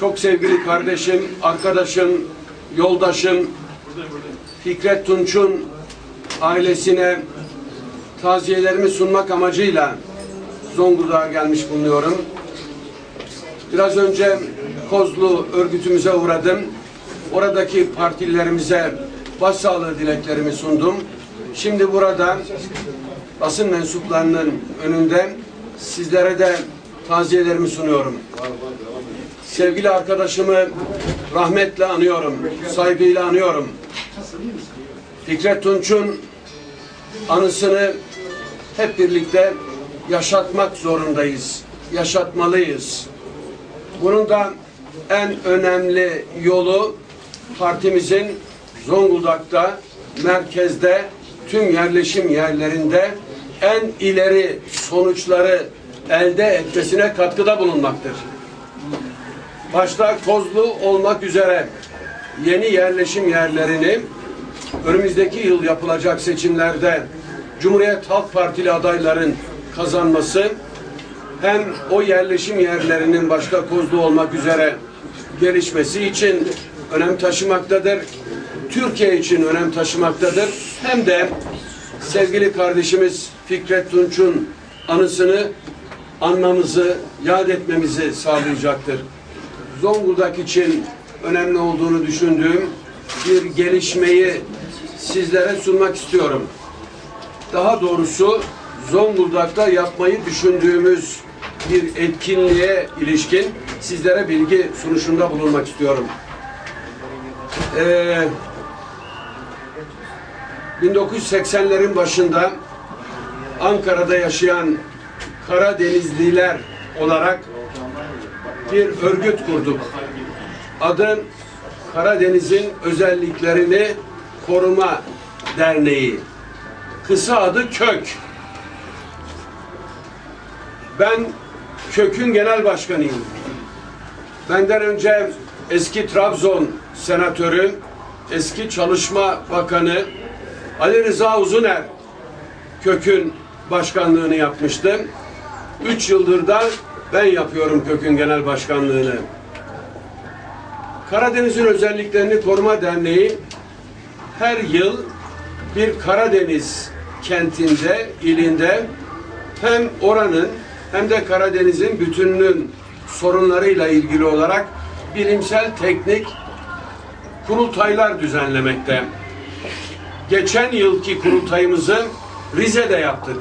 çok sevgili kardeşim, arkadaşım, yoldaşım Fikret Tunç'un ailesine taziyelerimi sunmak amacıyla Zonguldak'a gelmiş bulunuyorum. Biraz önce Kozlu örgütümüze uğradım. Oradaki partililerimize başsağlığı dileklerimi sundum. Şimdi burada basın mensuplarının önünde sizlere de taziyelerimi sunuyorum. Sevgili arkadaşımı rahmetle anıyorum, saygıyla anıyorum. Fikret Tunç'un anısını hep birlikte yaşatmak zorundayız, yaşatmalıyız. Bunun da en önemli yolu partimizin Zonguldak'ta, merkezde, tüm yerleşim yerlerinde en ileri sonuçları elde etmesine katkıda bulunmaktır. Başta Kozlu olmak üzere yeni yerleşim yerlerini önümüzdeki yıl yapılacak seçimlerde Cumhuriyet Halk Partili adayların kazanması hem o yerleşim yerlerinin başta Kozlu olmak üzere gelişmesi için önem taşımaktadır. Türkiye için önem taşımaktadır. Hem de sevgili kardeşimiz Fikret Tunç'un anısını anmamızı, yad etmemizi sağlayacaktır. Zonguldak için önemli olduğunu düşündüğüm bir gelişmeyi sizlere sunmak istiyorum. Daha doğrusu Zonguldak'ta yapmayı düşündüğümüz bir etkinliğe ilişkin sizlere bilgi sunuşunda bulunmak istiyorum. Ee, 1980'lerin başında Ankara'da yaşayan Karadenizliler olarak bir örgüt kurduk. Adı Karadeniz'in özelliklerini koruma derneği. Kısa adı KÖK. Ben KÖK'ün genel başkanıyım. Benden önce eski Trabzon senatörü, eski Çalışma Bakanı Ali Rıza Uzuner KÖK'ün başkanlığını yapmıştı. Üç yıldır da ben yapıyorum KÖK'ün genel başkanlığını. Karadeniz'in özelliklerini koruma derneği her yıl bir Karadeniz kentinde, ilinde hem oranın hem de Karadeniz'in bütününün sorunlarıyla ilgili olarak bilimsel teknik kurultaylar düzenlemekte. Geçen yılki kurultayımızı Rize'de yaptık.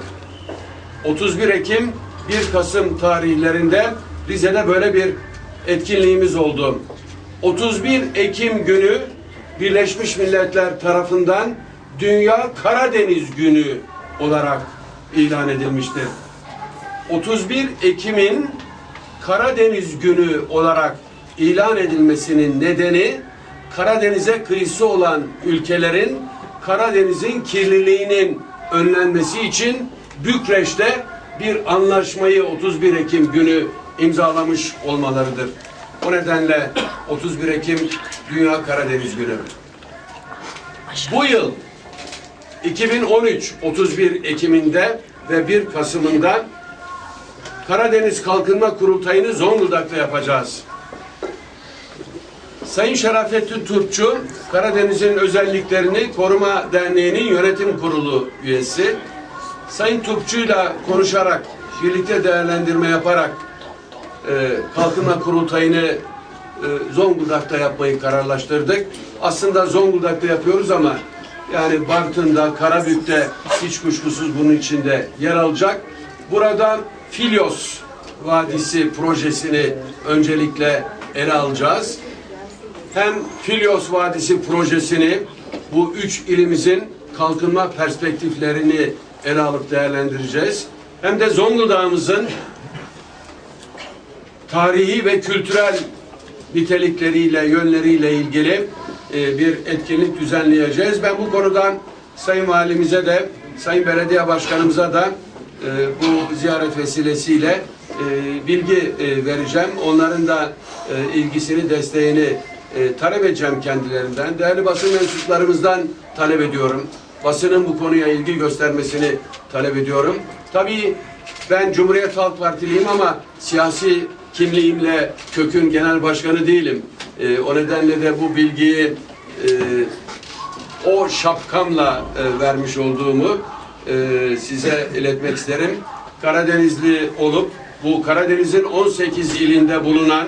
31 Ekim 1 Kasım tarihlerinde Rize'de böyle bir etkinliğimiz oldu. 31 Ekim günü Birleşmiş Milletler tarafından Dünya Karadeniz Günü olarak ilan edilmiştir. 31 Ekim'in Karadeniz Günü olarak ilan edilmesinin nedeni Karadeniz'e kıyısı olan ülkelerin Karadeniz'in kirliliğinin önlenmesi için Bükreş'te bir anlaşmayı 31 Ekim günü imzalamış olmalarıdır. O nedenle 31 Ekim Dünya Karadeniz Günü. Bu yıl 2013 31 Ekim'inde ve 1 Kasım'ında Karadeniz Kalkınma Kurultayı'nı Zonguldak'ta yapacağız. Sayın Şerafettin Turpçu, Karadeniz'in özelliklerini Koruma Derneği'nin yönetim kurulu üyesi. Sayın Turpçu'yla konuşarak, birlikte değerlendirme yaparak e, Kalkınma Kurultayı'nı e, Zonguldak'ta yapmayı kararlaştırdık. Aslında Zonguldak'ta yapıyoruz ama yani Bartın'da, Karabük'te hiç kuşkusuz bunun içinde yer alacak. Burada Filyos Vadisi projesini öncelikle ele alacağız. Hem Filyos Vadisi projesini bu üç ilimizin kalkınma perspektiflerini ele alıp değerlendireceğiz. Hem de Zonguldak'ımızın tarihi ve kültürel nitelikleriyle, yönleriyle ilgili e, bir etkinlik düzenleyeceğiz. Ben bu konuda Sayın Valimize de, Sayın Belediye Başkanımıza da e, bu ziyaret vesilesiyle e, bilgi vereceğim. Onların da ilgisini, desteğini talep edeceğim kendilerinden. Değerli basın mensuplarımızdan talep ediyorum. Basının bu konuya ilgi göstermesini talep ediyorum. Tabii ben Cumhuriyet Halk Partiliyim ama siyasi kimliğimle kökün genel başkanı değilim. E, o nedenle de bu bilgiyi e, o şapkamla e, vermiş olduğumu e, size iletmek isterim. Karadenizli olup bu Karadeniz'in 18 ilinde bulunan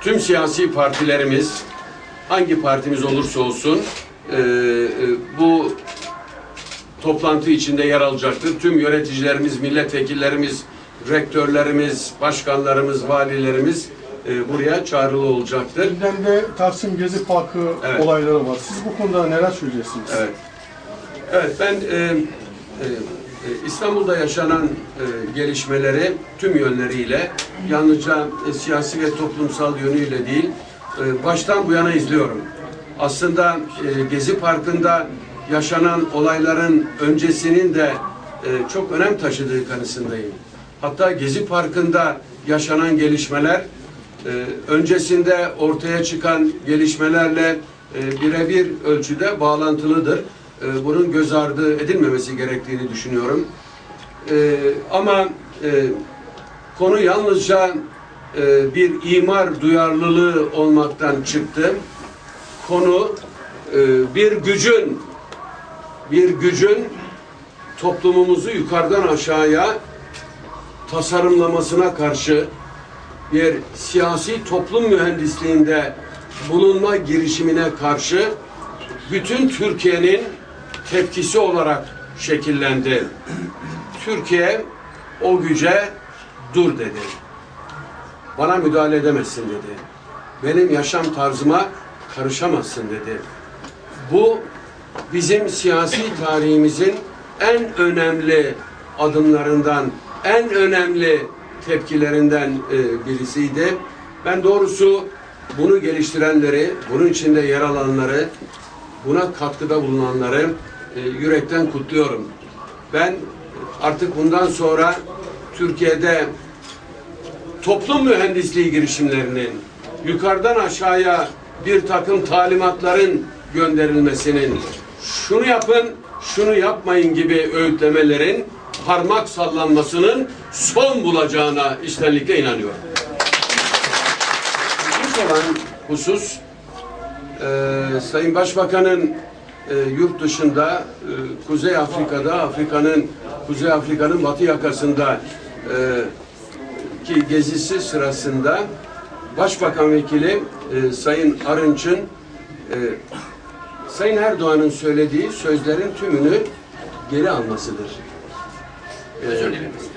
tüm siyasi partilerimiz hangi partimiz olursa olsun e, e, bu toplantı içinde yer alacaktır. Tüm yöneticilerimiz, milletvekillerimiz, rektörlerimiz, başkanlarımız, valilerimiz e, buraya çağrılı olacaktır. Gündemde Taksim Gezi Parkı Evet. olayları var. Siz bu konuda neler söyleyeceksiniz? Evet. Evet ben e, e, e, İstanbul'da yaşanan e, gelişmeleri tüm yönleriyle yalnızca e, siyasi ve toplumsal yönüyle değil e, baştan bu yana izliyorum. Aslında e, Gezi Parkı'nda yaşanan olayların öncesinin de e, çok önem taşıdığı kanısındayım. Hatta Gezi Parkı'nda yaşanan gelişmeler e, öncesinde ortaya çıkan gelişmelerle e, birebir ölçüde bağlantılıdır. E, bunun göz ardı edilmemesi gerektiğini düşünüyorum. E, ama e, konu yalnızca e, bir imar duyarlılığı olmaktan çıktı. Konu e, bir gücün bir gücün toplumumuzu yukarıdan aşağıya tasarımlamasına karşı bir siyasi toplum mühendisliğinde bulunma girişimine karşı bütün Türkiye'nin tepkisi olarak şekillendi. Türkiye o güce dur dedi. Bana müdahale edemezsin dedi. Benim yaşam tarzıma karışamazsın dedi. Bu bizim siyasi tarihimizin en önemli adımlarından, en önemli tepkilerinden e, birisiydi. Ben doğrusu bunu geliştirenleri, bunun içinde yer alanları, buna katkıda bulunanları e, yürekten kutluyorum. Ben artık bundan sonra Türkiye'de toplum mühendisliği girişimlerinin yukarıdan aşağıya bir takım talimatların gönderilmesinin şunu yapın, şunu yapmayın gibi öğütlemelerin parmak sallanmasının son bulacağına içtenlikle inanıyorum. İlk olan husus e, Sayın Başbakan'ın e, yurt dışında e, Kuzey Afrika'da Afrika'nın Kuzey Afrika'nın batı yakasında e, ki gezisi sırasında Başbakan Vekili e, Sayın Arınç'ın e, Sayın Erdoğan'ın söylediği sözlerin tümünü geri almasıdır. E,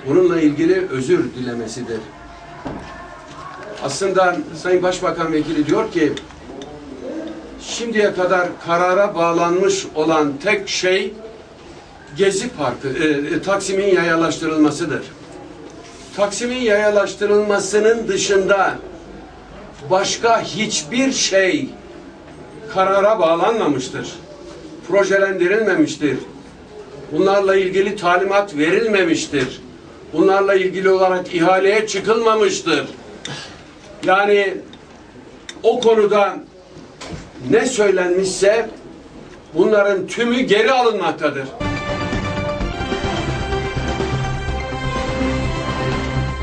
bununla ilgili özür dilemesidir. Aslında Sayın Başbakan Vekili diyor ki şimdiye kadar karara bağlanmış olan tek şey Gezi Parkı, e, e, Taksim'in yayalaştırılmasıdır. Taksim'in yayalaştırılmasının dışında başka hiçbir şey karara bağlanmamıştır. Projelendirilmemiştir. Bunlarla ilgili talimat verilmemiştir. Bunlarla ilgili olarak ihaleye çıkılmamıştır. Yani o konuda ne söylenmişse bunların tümü geri alınmaktadır.